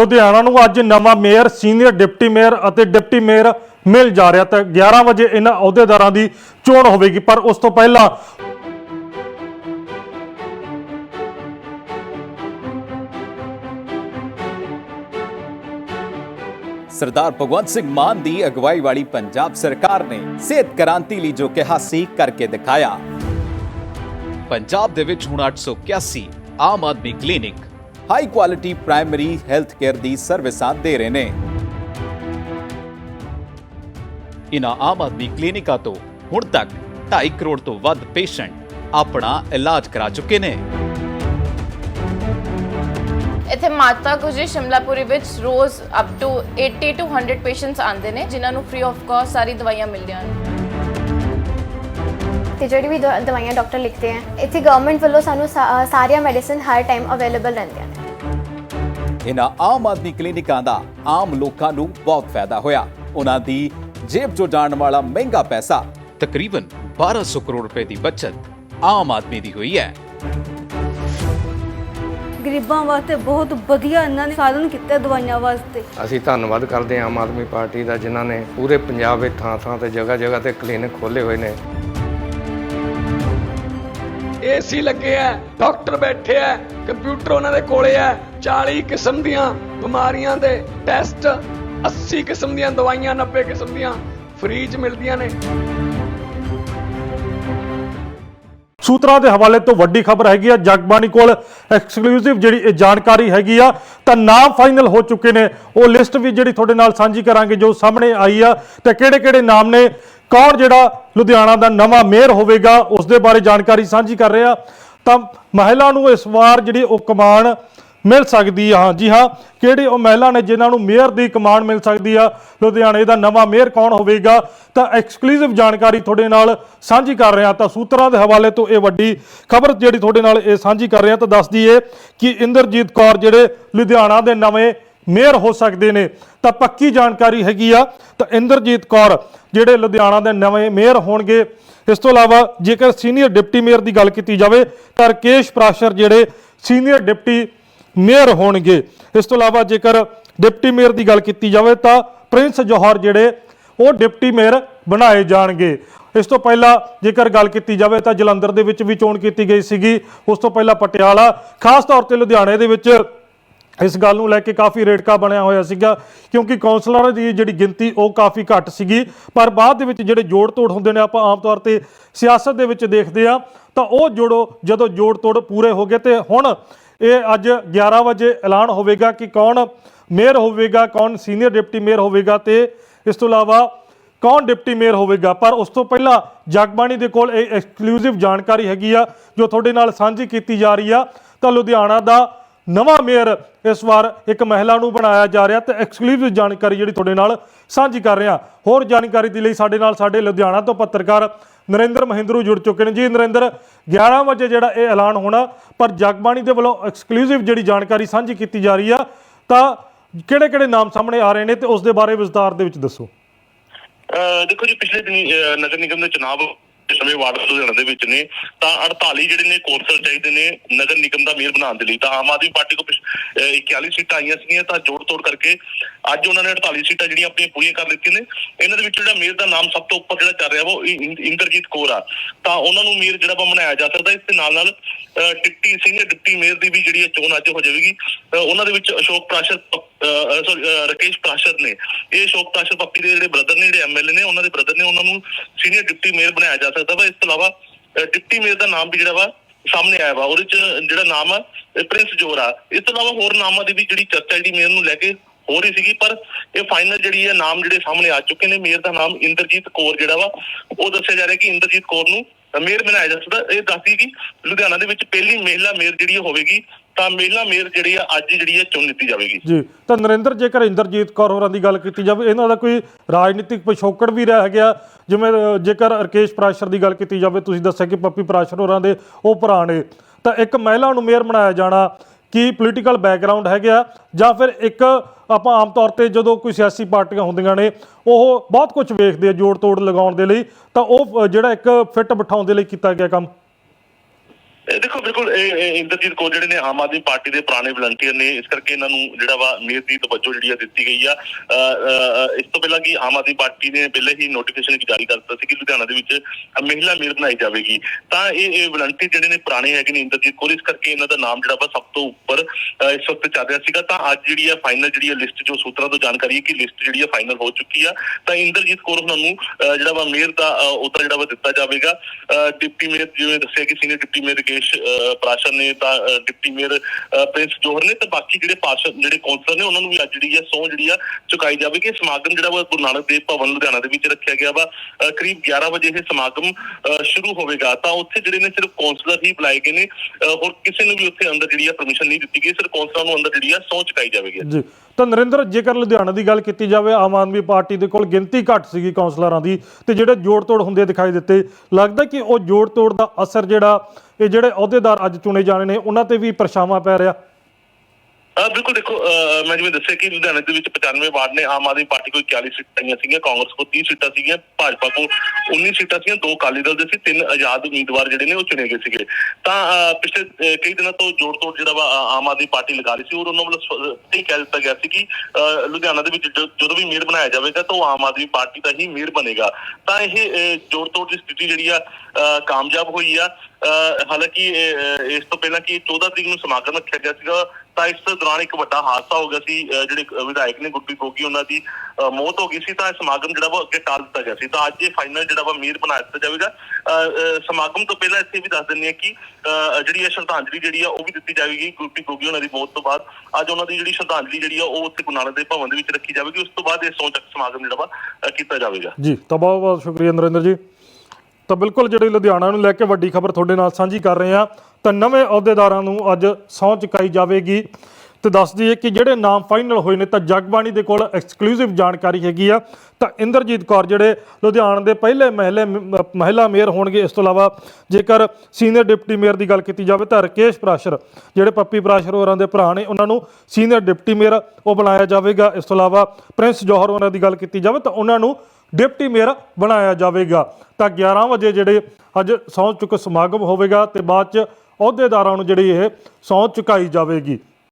ਲੁਧਿਆਣਾ ਨੂੰ ਅੱਜ ਨਵਾਂ ਮੇਅਰ, ਸੀਨੀਅਰ ਡਿਪਟੀ ਮੇਅਰ ਅਤੇ ਡਿਪਟੀ ਮੇਅਰ ਮਿਲ ਜਾ ਰਿਹਾ ਤਾਂ 11 ਵਜੇ ਇਹਨਾਂ ਅਹੁਦੇਦਾਰਾਂ ਦੀ ਚੋਣ ਹੋਵੇਗੀ, ਪਰ ਉਸ ਤੋਂ ਪਹਿਲਾਂ ਸਰਦਾਰ ਭਗਵੰਤ ਸਿੰਘ ਮਾਨ ਦੀ ਅਗਵਾਈ ਵਾਲੀ ਪੰਜਾਬ ਸਰਕਾਰ ਨੇ ਸਿਹਤ ਕ੍ਰਾਂਤੀ ਲਈ ਜੋ ਕਿਹਾ ਸੀ, ਕਰਕੇ ਦਿਖਾਇਆ। ਪੰਜਾਬ ਦੇ ਵਿੱਚ ਹੁਣ 881 Aam Aadmi clinic high quality primary health care ਦੀ ਸਰਵਿਸਾਂ ਦੇ ਰਹੇ ਨੇ। ਇਨ੍ਹਾਂ ਆਮ ਆਦਮੀ ਕਲੀਨਿਕਾਂ ਤੋਂ ਹੁਣ ਤੱਕ 2.5 ਕਰੋੜ ਤੋਂ ਵੱਧ ਪੇਸ਼ੈਂਟ ਆਪਣਾ ਇਲਾਜ ਕਰਾ ਚੁੱਕੇ ਨੇ। ਇੱਥੇ ਮਾਤਾ ਗੁਜਰੀ ਸ਼ਿਮਲਾਪੁਰੀ ਵਿੱਚ ਰੋਜ਼ ਅਪ ਟੂ 80 ਟੂ 100 ਪੇਸ਼ੈਂਟਸ ਆਉਂਦੇ ਨੇ ਜਿਨ੍ਹਾਂ ਨੂੰ ਫ੍ਰੀ ਆਫ ਕਾਸਟ ਸਾਰੀ ਦਵਾਈਆਂ ਮਿਲਦੀਆਂ ਨੇ। ਤੇ ਜਿਹੜੀ ਵੀ ਦਵਾ- ਦਵਾਈਆਂ ਡਾਕਟਰ ਲਿਖਦੇ ਆ ਇੱਥੇ ਗਵਰਨਮੈਂਟ ਵੱਲੋਂ ਸਾਨੂੰ ਸਾਰੀਆਂ ਮੈਡੀਸਿਨ ਹਰ ਟਾਈਮ ਅਵੇਲੇਬਲ ਰਹਿੰਦੀਆਂ ਨੇ। ਇਨ੍ਹਾਂ ਆਮ ਆਦਮੀ ਕਲੀਨਿਕਾਂ ਦਾ ਆਮ ਲੋਕਾਂ ਨੂੰ ਬਹੁਤ ਫਾਇਦਾ ਹੋਇਆ। ਉਹਨਾਂ ਦੀ ਜੇਬ 'ਚੋਂ ਜਾਣ ਵਾਲਾ ਮਹਿੰਗਾ ਪੈਸਾ ਤਕਰੀਬਨ 1200 ਕਰੋੜ ਰੁਪਏ ਦੀ ਬਚਤ ਆਮ ਆਦਮੀ ਦੀ ਹੋਈ ਹੈ। ਗਰੀਬਾਂ ਵਾਸਤੇ ਬਹੁਤ ਵਧੀਆ ਇਹਨਾਂ ਨੇ ਸਾਧਨ ਕੀਤੇ ਦਵਾਈਆਂ ਵਾਸਤੇ। ਅਸੀਂ ਧੰਨਵਾਦ ਕਰਦੇ ਹਾਂ ਆਮ ਆਦਮੀ ਪਾਰਟੀ ਦਾ ਜਿਨ੍ਹਾਂ ਨੇ ਪੂਰੇ ਪੰਜਾਬ ਵਿੱਚ ਥਾਂ ਥਾਂ ਤੇ ਜਗ੍ਹਾ ਜਗ੍ਹਾ ਤੇ ਕਲੀਨਿਕ ਖੋਲੇ ਹੋਏ ਨੇ। ਏਸੀ ਲੱਗੇ ਆ ਡਾਕਟਰ ਬੈਠੇ ਆ ਕੰਪਿਊਟਰ ਉਹਨਾਂ ਦੇ ਕੋਲੇ ਆ। 40 ਕਿਸਮ ਦੀਆਂ ਬਿਮਾਰੀਆਂ ਦੇ ਟੈਸਟ 80 ਕਿਸਮ ਦੀਆਂ ਦਵਾਈਆਂ 90 ਕਿਸਮ ਦੀਆਂ ਫ੍ਰੀ ਚ ਮਿਲਦੀਆਂ ਨੇ। ਸੂਤਰਾਂ ਦੇ ਹਵਾਲੇ ਤੋਂ ਵੱਡੀ ਖਬਰ ਹੈਗੀ ਆ, ਜਗਬਾਣੀ ਕੋਲ ਐਕਸਕਲੂਸਿਵ ਜਿਹੜੀ ਜਾਣਕਾਰੀ ਹੈਗੀ ਆ, ਤਾਂ ਨਾਮ ਫਾਈਨਲ ਹੋ ਚੁੱਕੇ ਨੇ। ਉਹ ਲਿਸਟ ਵੀ ਜਿਹੜੀ ਤੁਹਾਡੇ ਨਾਲ ਸਾਂਝੀ ਕਰਾਂਗੇ, ਜੋ ਸਾਹਮਣੇ ਆਈ ਆ, ਤੇ ਕਿਹੜੇ ਕਿਹੜੇ ਨਾਮ ਨੇ, ਕੌਣ ਜਿਹੜਾ ਲੁਧਿਆਣਾ ਦਾ ਨਵਾਂ ਮੇਅਰ ਹੋਵੇਗਾ, ਉਸ ਦੇ ਬਾਰੇ ਜਾਣਕਾਰੀ ਸਾਂਝੀ ਕਰ ਰਿਹਾ ਤਾਂ ਮਹਿਲਾ ਨੂੰ ਇਸ ਵਾਰ ਜਿਹੜੀ ਉਹ ਕਮਾਨ ਮਿਲ ਸਕਦੀ ਆ। ਹਾਂ, ਜੀ ਹਾਂ, ਕਿਹੜੇ ਉਹ ਮਹਿਲਾ ਨੇ ਜਿਨ੍ਹਾਂ ਨੂੰ ਮੇਅਰ ਦੀ ਕਮਾਂਡ ਮਿਲ ਸਕਦੀ ਆ? ਲੁਧਿਆਣੇ ਦਾ ਨਵਾਂ ਮੇਅਰ ਕੌਣ ਹੋਵੇਗਾ? ਤਾਂ ਐਕਸਕਲੂਸਿਵ ਜਾਣਕਾਰੀ ਤੁਹਾਡੇ ਨਾਲ ਸਾਂਝੀ ਕਰ ਰਿਹਾ। ਤਾਂ ਸੂਤਰਾਂ ਦੇ ਹਵਾਲੇ ਤੋਂ ਇਹ ਵੱਡੀ ਖਬਰ ਜਿਹੜੀ ਤੁਹਾਡੇ ਨਾਲ ਇਹ ਸਾਂਝੀ ਕਰ ਰਿਹਾ, ਤਾਂ ਦੱਸ ਦਈਏ ਕਿ ਇੰਦਰਜੀਤ ਕੌਰ ਜਿਹੜੇ ਲੁਧਿਆਣਾ ਦੇ ਨਵੇਂ ਮੇਅਰ ਹੋ ਸਕਦੇ ਨੇ, ਤਾਂ ਪੱਕੀ ਜਾਣਕਾਰੀ ਹੈਗੀ ਆ। ਤਾਂ ਇੰਦਰਜੀਤ ਕੌਰ ਜਿਹੜੇ ਲੁਧਿਆਣਾ ਦੇ ਨਵੇਂ ਮੇਅਰ ਹੋਣਗੇ, ਇਸ ਤੋਂ ਇਲਾਵਾ ਜੇਕਰ ਸੀਨੀਅਰ ਡਿਪਟੀ ਮੇਅਰ ਦੀ ਗੱਲ ਕੀਤੀ ਜਾਵੇ, ਤਾਂ ਰਕੇਸ਼ ਪ੍ਰਾਸ਼ਰ ਜਿਹੜੇ ਸੀਨੀਅਰ ਡਿਪਟੀ ਮੇਅਰ ਹੋਣਗੇ। ਇਸ ਤੋਂ ਇਲਾਵਾ ਜੇਕਰ ਡਿਪਟੀ ਮੇਅਰ ਦੀ ਗੱਲ ਕੀਤੀ ਜਾਵੇ ਤਾਂ ਪ੍ਰਿੰਸ ਜੋਹਰ ਜਿਹੜੇ, ਉਹ ਡਿਪਟੀ ਮੇਅਰ ਬਣਾਏ ਜਾਣਗੇ। ਇਸ ਤੋਂ ਪਹਿਲਾਂ ਜੇਕਰ ਗੱਲ ਕੀਤੀ ਜਾਵੇ ਤਾਂ ਜਲੰਧਰ ਦੇ ਵਿੱਚ ਵੀ ਚੋਣ ਕੀਤੀ ਗਈ ਸੀਗੀ। ਉਸ ਤੋਂ ਪਹਿਲਾਂ ਪਟਿਆਲਾ, ਖਾਸ ਤੌਰ ਤੇ ਲੁਧਿਆਣੇ ਦੇ ਵਿੱਚ ਇਸ ਗੱਲ ਨੂੰ ਲੈ ਕੇ ਕਾਫੀ ਰੇੜਕਾ ਬਣਿਆ ਹੋਇਆ ਸੀਗਾ, ਕਿਉਂਕਿ ਕਾਉਂਸਲਰਾਂ ਦੀ ਜਿਹੜੀ ਗਿਣਤੀ ਉਹ ਕਾਫੀ ਘੱਟ ਸੀਗੀ। ਪਰ ਬਾਅਦ ਦੇ ਵਿੱਚ ਜਿਹੜੇ ਜੋੜ ਤੋੜ ਹੁੰਦੇ ਨੇ, ਆਪਾਂ ਆਮ ਤੌਰ ਤੇ ਸਿਆਸਤ ਦੇ ਵਿੱਚ ਦੇਖਦੇ ਆ ਤਾਂ ਉਹ ਜੋੜੋ ਜਦੋਂ ਜੋੜ ਤੋੜ ਪੂਰੇ ਹੋ ਗਏ ਤੇ ਹੁਣ ਇਹ ਅੱਜ 11 ਵਜੇ ਐਲਾਨ ਹੋਵੇਗਾ ਕਿ ਕੌਣ ਮੇਅਰ ਹੋਵੇਗਾ, ਕੌਣ ਸੀਨੀਅਰ ਡਿਪਟੀ ਮੇਅਰ ਹੋਵੇਗਾ ਤੇ ਇਸ ਤੋਂ ਇਲਾਵਾ ਕੌਣ ਡਿਪਟੀ ਮੇਅਰ ਹੋਵੇਗਾ। ਪਰ ਉਸ ਤੋਂ ਪਹਿਲਾਂ ਜਗਬਾਣੀ ਦੇ ਕੋਲ ਇਹ ਐਕਸਕਲੂਸਿਵ ਜਾਣਕਾਰੀ ਹੈਗੀ ਆ, ਜੋ ਤੁਹਾਡੇ ਨਾਲ ਸਾਂਝੀ ਕੀਤੀ ਜਾ ਰਹੀ ਆ। ਤਾਂ ਲੁਧਿਆਣਾ ਦਾ ਨਵਾਂ ਮੇਅਰ ਇਸ ਵਾਰ ਇੱਕ ਮਹਿਲਾ ਨੂੰ ਬਣਾਇਆ ਜਾ ਰਿਹਾ ਤੇ ਐਕਸਕਲੂਸਿਵ ਜਾਣਕਾਰੀ ਜਿਹੜੀ ਤੁਹਾਡੇ ਨਾਲ ਸਾਂਝੀ ਕਰ ਰਿਹਾ। ਹੋਰ ਜਾਣਕਾਰੀ ਦੇ ਲਈ ਸਾਡੇ ਨਾਲ ਸਾਡੇ ਲੁਧਿਆਣਾ ਤੋਂ ਪੱਤਰਕਾਰ ਨਰਿੰਦਰ ਮਹਿੰਦਰੂ ਜੁੜ ਚੁੱਕੇ ਨੇ। ਜੀ ਨਰਿੰਦਰ 11 ਵਜੇ ਜਿਹੜਾ ਇਹ ਐਲਾਨ ਹੋਣਾ, ਪਰ ਜਗਬਾਣੀ ਦੇ ਵੱਲੋਂ ਐਕਸਕਲੂਸਿਵ ਜਿਹੜੀ ਜਾਣਕਾਰੀ ਸਾਂਝੀ ਕੀਤੀ ਜਾ ਰਹੀ ਆ, ਤਾਂ ਕਿਹੜੇ ਕਿਹੜੇ ਨਾਮ ਸਾਹਮਣੇ ਆ ਰਹੇ ਨੇ ਤੇ ਉਸ ਦੇ ਬਾਰੇ ਵਿਸਤਾਰ ਦੇ ਵਿੱਚ ਦੱਸੋ। ਦੇਖੋ ਜੀ, ਪਿਛਲੇ ਦਿਨ ਨਗਰ ਨਿਗਮ ਦੇ ਚੁਣਾਵ ਸਮੇਂ ਵਾਰਡ ਲੁਧਿਆਣਾ ਦੇ ਵਿੱਚ ਨੇ, ਤਾਂ 48 ਜਿਹੜੇ ਨੇ ਕੌਂਸਲ ਚਾਹੀਦੇ ਨੇ ਨਗਰ ਨਿਗਮ ਦਾ ਮੇਅਰ ਬਣਾਉਣ ਦੇ ਲਈ। ਤਾਂ ਆਮ ਆਦਮੀ ਪਾਰਟੀ ਕੋਲ 41 ਸੀਟਾਂ ਆਈਆਂ ਸੀਗੀਆਂ, ਤਾਂ ਜੋੜ ਤੋੜ ਕਰਕੇ ਅੱਜ ਉਹਨਾਂ ਨੇ 48 ਸੀਟਾਂ ਜਿਹੜੀਆਂ ਆਪਣੀਆਂ ਪੂਰੀਆਂ ਕਰ ਲਿੱਤੀਆਂ ਨੇ। ਇਹਨਾਂ ਦੇ ਵਿੱਚ ਜਿਹੜਾ ਮੇਅਰ ਦਾ ਨਾਮ ਸਭ ਤੋਂ ਉੱਪਰ ਜਿਹੜਾ ਚੱਲ ਰਿਹਾ ਵਾ ਉਹ ਇੰਦਰਜੀਤ ਕੌਰ ਆ। ਤਾਂ ਉਹਨਾਂ ਨੂੰ ਮੇਅਰ ਜਿਹੜਾ ਵਾ ਬਣਾਇਆ ਜਾ ਸਕਦਾ, ਇਸ ਦੇ ਨਾਲ ਨਾਲ ਅਹ ਡਿਪਟੀ ਸੀਨੀਅਰ ਡਿਪਟੀ ਮੇਅਰ ਦੀ ਵੀ ਜਿਹੜੀ ਇਹ ਚੋਣ ਅੱਜ ਹੋ ਜਾਵੇਗੀ। ਉਹਨਾਂ ਦੇ ਵਿੱਚ ਅਸ਼ੋਕ ਪ੍ਰਾਸ਼ਰ ਸੌਰੀ ਰਕੇਸ਼ ਪ੍ਰਾਸ਼ਰ ਨੇ। ਇਹ ਅਸ਼ੋਕ ਪ੍ਰਾਸ਼ਰ ਪੱਪੀ ਦੇ ਜਿਹੜੇ ਬ੍ਰਦਰ ਨੇ, ਜਿਹੜੇ ਐਮਐਲਏ ਨੇ, ਉਹਨਾਂ ਦੇ ਬ੍ਰਦਰ ਨੇ ਉਹਨਾਂ ਨੂੰ ਸੀਨੀਅਰ ਡਿਪਟੀ ਮੇਅਰ ਬਣਾਇਆ ਜਾ ਸਕਦਾ ਵਾ। ਇਸ ਤੋਂ ਇਲਾਵਾ ਡਿਪਟੀ ਮੇਅਰ ਦਾ ਨਾਮ ਵੀ ਜਿਹੜਾ ਵਾ, ਸਾਹਮਣੇ ਆਇਆ ਵਾ। ਉਹਦੇ ਚ ਜਿਹੜਾ ਨਾਮ ਆ ਪ੍ਰਿੰਸ ਜੋਰ ਇਸ ਤੋਂ ਇਲਾਵਾ ਹੋਰ ਨਾਮਾਂ ਦੀ ਵੀ ਜਿਹੜੀ ਚਰਚਾ ਜਿਹੜੀ ਮੇਅਰ ਨੂੰ ਲੈ ਕੇ ਹੋ ਰਹੀ ਸੀਗੀ, ਪਰ ਇਹ ਫਾਈਨਲ ਜਿਹੜੀ ਹੈ ਨਾਮ ਜਿਹੜੇ ਸਾਹਮਣੇ ਆ ਚੁੱਕੇ ਨੇ ਮੇਅਰ ਦਾ ਨਾਮ ਇੰਦਰਜੀਤ ਕੌਰ ਜਿਹੜਾ ਵਾ, ਉਹ ਦੱਸਿਆ ਜਾ ਰਿਹਾ ਕਿ ਇੰਦਰਜੀਤ ਕੌਰ ਨੂੰ ਮੇਅਰ ਬਣਾਇਆ ਜਾ ਸਕਦਾ। ਇਹ ਦੱਸਦੀ ਕਿ ਲੁਧਿਆਣਾ ਦੇ ਵਿੱਚ ਪਹਿਲੀ ਮਹਿਲਾ ਮੇਅਰ ਜਿਹੜੀ ਹੋਵੇਗੀ ਤਾਂ ਮਹਿਲਾ ਮੇਅਰ ਜਿਹੜੀ ਆ ਅੱਜ ਜਿਹੜੀ ਹੈ ਚੁਣ ਦਿੱਤੀ ਜਾਵੇਗੀ। ਜੀ ਤਾਂ ਨਰਿੰਦਰ ਜੇਕਰ ਇੰਦਰਜੀਤ ਕੌਰ ਹੋਰਾਂ ਦੀ ਗੱਲ ਕੀਤੀ ਜਾਵੇ ਇਹਨਾਂ ਦਾ ਕੋਈ ਰਾਜਨੀਤਿਕ ਪਿਛੋਕੜ ਵੀ ਰਹਿ ਗਿਆ। ਜਿਵੇਂ ਅ, ਜੇਕਰ ਰਕੇਸ਼ ਪ੍ਰਾਸ਼ਰ ਦੀ ਗੱਲ ਕੀਤੀ ਜਾਵੇ ਤੁਸੀਂ ਦੱਸਿਆ ਕਿ ਪੱਪੀ ਪ੍ਰਾਸ਼ਰ ਹੋਰਾਂ ਦੇ ਉਹ ਭਰਾ ਨੇ। ਤਾਂ ਇੱਕ ਮਹਿਲਾ ਨੂੰ ਮੇਅਰ ਬਣਾਇਆ ਜਾਣਾ ਕੀ ਪੋਲੀਟੀਕਲ ਬੈਕਗ੍ਰਾਉਂਡ ਹੈਗਾ ਜਾਂ ਫਿਰ ਇੱਕ ਆਪਾਂ ਆਮ ਤੌਰ ਤੇ ਜਦੋਂ ਕੋਈ ਸਿਆਸੀ ਪਾਰਟੀਆਂ ਹੁੰਦੀਆਂ ਨੇ ਉਹ ਬਹੁਤ ਕੁਝ ਵੇਖਦੇ ਆ ਜੋੜ ਤੋੜ ਲਗਾਉਣ ਦੇ ਲਈ। ਤਾਂ ਉਹ ਅ, ਜਿਹੜਾ ਇੱਕ ਫਿੱਟ ਬਿਠਾਉਣ ਦੇ ਲਈ ਕੀਤਾ ਗਿਆ ਕੰਮ। ਇਹ ਬਿਲਕੁਲ ਇਹ ਇੰਦਰਜੀਤ ਕੌਰ ਜਿਹੜੇ ਨੇ ਆਮ ਆਦਮੀ ਪਾਰਟੀ ਦੇ ਪੁਰਾਣੇ ਵਲੰਟੀਅਰ ਨੇ ਇਸ ਕਰਕੇ ਇਹਨਾਂ ਨੂੰ ਜਿਹੜਾ ਵਾ ਮੇਅਰ ਦੀ ਤਵੱਜੋ ਜਿਹੜੀ ਆ ਦਿੱਤੀ ਗਈ ਆ। ਇਸ ਤੋਂ ਪਹਿਲਾਂ ਕਿ ਆਮ ਆਦਮੀ ਪਾਰਟੀ ਨੇ ਪਹਿਲੇ ਹੀ ਨੋਟੀਫਿਕੇਸ਼ਨ ਜਾਰੀ ਕਰ ਦਿੱਤਾ ਸੀ ਕਿ ਲੁਧਿਆਣਾ ਦੇ ਵਿੱਚ ਮਹਿਲਾ ਮੇਅਰ ਬਣਾਈ ਜਾਵੇਗੀ। ਤਾਂ ਇਹ ਇਹ ਵਲੰਟੀਅਰ ਜਿਹੜੇ ਨੇ ਪੁਰਾਣੇ ਹੈਗੇ ਨੇ ਇੰਦਰਜੀਤ ਕੌਰ ਇਸ ਕਰਕੇ ਇਹਨਾਂ ਦਾ ਨਾਮ ਜਿਹੜਾ ਵਾ ਸਭ ਤੋਂ ਉੱਪਰ ਇਸ ਵਕਤ ਚੱਲ ਰਿਹਾ ਸੀਗਾ। ਤਾਂ ਅੱਜ ਜਿਹੜੀ ਆ ਫਾਈਨਲ ਜਿਹੜੀ ਆ ਲਿਸਟ ਜੋ ਸੂਤਰਾਂ ਤੋਂ ਜਾਣਕਾਰੀ ਹੈ ਕਿ ਲਿਸਟ ਜਿਹੜੀ ਆ ਫਾਈਨਲ ਹੋ ਚੁੱਕੀ ਆ। ਤਾਂ ਇੰਦਰਜੀਤ ਕੌਰ ਉਹਨਾਂ ਨੂੰ ਅ, ਜਿਹੜਾ ਵਾ ਮੇਅਰ ਦਾ ਅ, ਜਿਹੜਾ ਵਾ ਦਿੱਤਾ ਜਾਵੇਗਾ। ਅ, ਡਿਪਟੀ ਮੇਅਰ ਜਿਵੇਂ ਦੱਸਿਆ ਕਿ ਸੀਨੀਅਰ ਡਿਪਟੀ ਮੇਅਰ ਰਕੇਸ਼ ਅ, ਨੇ ਤਾਂ ਡਿਪਟੀ ਮੇਅਰ ਪ੍ਰਿੰਸ ਜੋਹਰ ਨੇ ਤੇ ਬਾਕੀ ਜਿਹੜੇ ਪਾਰਸ਼ਦ ਜਿਹੜੇ ਕੌਂਸਲਰ ਨੇ ਉਹਨਾਂ ਨੂੰ ਵੀ ਅੱਜ ਜਿਹੜੀ ਆ ਸਹੁੰ ਜਿਹੜੀ ਆ ਚੁਕਾਈ ਜਾਵੇਗੀ। ਇਹ ਸਮਾਗਮ ਜਿਹੜਾ ਵਾ ਗੁਰੂ ਨਾਨਕ ਦੇਵ ਭਵਨ ਲੁਧਿਆਣਾ ਦੇ ਵਿੱਚ ਰੱਖਿਆ ਗਿਆ ਵਾ। ਕਰੀਬ 11 ਵਜੇ ਇਹ ਸਮਾਗਮ ਅ, ਸ਼ੁਰੂ ਹੋਵੇਗਾ। ਤਾਂ ਉੱਥੇ ਜਿਹੜੇ ਨੇ ਸਿਰਫ ਕੌਂਸਲਰ ਹੀ ਬੁਲਾਏ ਗਏ ਨੇ। ਅ, ਹੋਰ ਕਿਸੇ ਨੂੰ ਵੀ ਉੱਥੇ ਅੰਦਰ ਜਿਹੜੀ ਆ ਪਰਮਿਸ਼ਨ ਨਹੀਂ ਦਿੱਤੀ ਗਈ। ਸਿਰਫ ਕੌਂਸਲਰਾਂ ਨੂੰ ਅੰਦਰ ਜਿਹੜੀ ਆ ਸਹੁੰ ਚੁਕਾਈ ਜਾਵੇਗੀ। ਜੀ। ਤਾਂ ਨਰਿੰਦਰ, ਜੇਕਰ ਲੁਧਿਆਣਾ ਦੀ ਗੱਲ ਕੀਤੀ ਜਾਵੇ, ਆਮ ਆਦਮੀ ਪਾਰਟੀ ਦੇ ਕੋਲ ਗਿਣਤੀ ਘੱਟ ਸੀਗੀ ਕਾਉਂਸਲਰਾਂ ਦੀ ਤੇ ਜਿਹੜੇ ਜੋੜ ਤੋੜ ਹੁੰਦੇ ਦਿਖਾਈ ਦਿੱਤੇ। ਲੱਗਦਾ ਕਿ ਉਹ ਜੋੜ ਤੋੜ ਦਾ ਅਸਰ ਜਿਹੜਾ, ਇਹ ਜਿਹੜੇ ਅਹੁਦੇਦਾਰ ਅੱਜ ਚੁਣੇ ਜਾਣੇ ਨੇ, ਉਹਨਾਂ ਤੇ ਵੀ ਪਰਛਾਵਾਂ ਪੈ ਰਿਹਾ। ਬਿਲਕੁਲ ਦੇਖੋ, ਅਹ ਮੈਂ ਜਿਵੇਂ ਦੱਸਿਆ ਕਿ ਲੁਧਿਆਣੇ ਦੇ ਵਿੱਚ 95 ਵਾਰਡ ਨੇ, ਆਮ ਆਦਮੀ ਪਾਰਟੀ ਕੋਲ 41 ਸੀਟਾਂ ਆਈਆਂ ਸੀਗੀਆਂ, ਕਾਂਗਰਸ ਕੋਲ 30 ਸੀਟਾਂ ਸੀਗੀਆਂ, ਭਾਜਪਾ ਕੋਲ 19 ਸੀਟਾਂ ਸੀਗੀਆਂ, ਦੋ ਅਕਾਲੀ ਦਲ ਦੇ ਸੀ, ਤਿੰਨ ਆਜ਼ਾਦ ਉਮੀਦਵਾਰ ਜਿਹੜੇ ਨੇ ਉਹ ਚੁਣੇ ਗਏ ਸੀਗੇ। ਤਾਂ ਪਿਛਲੇ ਕਈ ਦਿਨਾਂ ਤੋਂ ਜੋੜ ਤੋੜ ਜਿਹੜਾ ਵਾ ਆਮ ਆਦਮੀ ਪਾਰਟੀ ਲਗਾ ਰਹੀ ਸੀ, ਔਰ ਉਹਨਾਂ ਵੱਲੋਂ ਸਵ- ਇਹ ਕਹਿ ਦਿੱਤਾ ਗਿਆ ਸੀ ਕਿ, ਅਹ ਲੁਧਿਆਣਾ ਦੇ ਵਿੱਚ ਜਦੋਂ ਵੀ ਮੇਅਰ ਬਣਾਇਆ ਜਾਵੇਗਾ, ਤਾਂ ਉਹ ਆਮ ਆਦਮੀ ਪਾਰਟੀ ਦਾ ਹੀ ਮੇਅਰ ਬਣੇਗਾ। ਤਾਂ ਇਹ ਜੋੜ ਤੋੜ ਦੀ ਸਥਿਤੀ ਜਿਹੜੀ ਆ, ਅਹ ਕਾਮਯਾਬ ਹੋਈ ਆ। ਅਹ ਹਾਲਾਂਕਿ ਅਹ ਇਸ ਤੋਂ ਪਹਿਲਾਂ ਕਿ 14 ਤਰੀਕ ਨੂੰ ਸਮਾਗਮ ਰੱਖਿਆ ਗਿਆ ਸੀਗਾ ਤਾਂ ਇਸ ਦੌਰਾਨ ਇੱਕ ਵੱਡਾ ਹਾਦਸਾ ਹੋ ਗਿਆ ਸੀ ਜਿਹੜੇ ਵਿਧਾਇਕ ਨੇ ਗੁੱਪੀ ਗੋਗੀ, ਉਹਨਾਂ ਦੀ ਮੌਤ ਹੋ ਗਈ ਸੀ, ਤਾਂ ਸਮਾਗਮ ਜਿਹੜਾ ਵਾ ਅੱਗੇ ਟਾਲ ਦਿੱਤਾ ਗਿਆ ਸੀ। ਤਾਂ ਅੱਜ ਇਹ ਫਾਈਨਲ ਜਿਹੜਾ ਵਾ ਮੀਰ ਬਣਾ ਦਿੱਤਾ ਜਾਵੇਗਾ। ਸਮਾਗਮ ਤੋਂ ਪਹਿਲਾਂ ਇੱਥੇ ਵੀ ਦੱਸ ਦਿੰਦੇ ਆ ਕਿ ਜਿਹੜੀ ਇਹ ਸ਼ਰਧਾਂਜਲੀ ਜਿਹੜੀ ਆ ਉਹ ਵੀ ਦਿੱਤੀ ਜਾਵੇਗੀ। ਗੁੱਪੀ ਗੋਗੀ ਉਹਨਾਂ ਦੀ ਮੌਤ ਤੋਂ ਬਾਅਦ ਅੱਜ ਉਹਨਾਂ ਦੀ ਜਿਹੜੀ ਸ਼ਰਧਾਂਜਲੀ ਜਿਹੜੀ ਆ ਉਹ ਉੱਥੇ ਗੁਰੂ ਨਾਨਕ ਦੇ ਭਵਨ ਦੇ ਵਿੱਚ ਰੱਖੀ ਜਾਵੇਗੀ। ਉਸ ਤੋਂ ਬਾਅਦ ਇਹ ਸੌਂ ਸਮਾਗਮ ਜਿਹੜਾ ਵਾ ਕੀਤਾ ਜਾਵੇਗਾ। ਜੀ, ਤਾਂ ਬਹੁਤ ਬਹੁਤ ਸ਼ੁਕਰੀਆ ਨਰਿੰਦਰ ਜੀ। ਤਾਂ ਬਿਲਕੁਲ ਜਿਹੜੀ ਲੁਧਿਆਣਾ ਨੂੰ ਲੈ ਕੇ ਵੱਡੀ ਖਬਰ ਤੁਹਾਡੇ ਨਾਲ ਸਾਂਝੀ ਕਰ ਰਹੇ ਆ ਤਾਂ ਨਵੇਂ ਅਹੁਦੇਦਾਰਾਂ ਨੂੰ ਅੱਜ ਸਹੁੰ ਚੁਕਾਈ ਜਾਵੇਗੀ। ਤੇ ਦੱਸ ਦਈਏ ਕਿ ਜਿਹੜੇ ਨਾਮ ਫਾਈਨਲ ਹੋਏ ਨੇ ਤਾਂ ਜਗਬਾਣੀ ਦੇ ਕੋਲ ਐਕਸਕਲੂਸਿਵ ਜਾਣਕਾਰੀ ਹੈਗੀ ਆ। ਤਾਂ ਇੰਦਰਜੀਤ ਕੌਰ ਜਿਹੜੇ ਲੁਧਿਆਣਾ ਦੇ ਪਹਿਲੇ ਮਹਿਲੇ, ਮਹਿਲਾ ਮੇਅਰ ਹੋਣਗੇ, ਇਸ ਤੋਂ ਇਲਾਵਾ ਜੇਕਰ ਸੀਨੀਅਰ ਡਿਪਟੀ ਮੇਅਰ ਦੀ ਗੱਲ ਕੀਤੀ ਜਾਵੇ ਤਾਂ ਰਕੇਸ਼ ਪ੍ਰਾਸ਼ਰ, ਜਿਹੜੇ ਪੱਪੀ ਪ੍ਰਾਸ਼ਰ ਹੋਰਾਂ ਦੇ ਭਰਾ ਨੇ, ਉਹਨਾਂ ਨੂੰ ਸੀਨੀਅਰ ਡਿਪਟੀ ਮੇਅਰ ਉਹ ਬਣਾਇਆ ਜਾਵੇਗਾ। ਇਸ ਤੋਂ ਇਲਾਵਾ ਪ੍ਰਿੰਸ ਜੋਹਰ ਹੋਰਾਂ ਦੀ ਗੱਲ ਕੀਤੀ ਜਾਵੇ ਤਾਂ ਉਹਨਾਂ ਨੂੰ ਡਿਪਟੀ ਮੇਅਰ ਬਣਾਇਆ ਜਾਵੇਗਾ। ਤਾਂ 11 ਵਜੇ ਜਿਹੜੇ ਅੱਜ ਸਹੁੰ ਚੁੱਕ ਸਮਾਗਮ ਹੋਵੇਗਾ ਤੇ ਬਾਅਦ ਚ ਅਹੁਦੇਦਾਰਾਂ ਨੂੰ ਜਿਹੜੀ ਇਹ ਸਹੁੰ ਚੁਕਾਈ ਜਾਵੇਗੀ।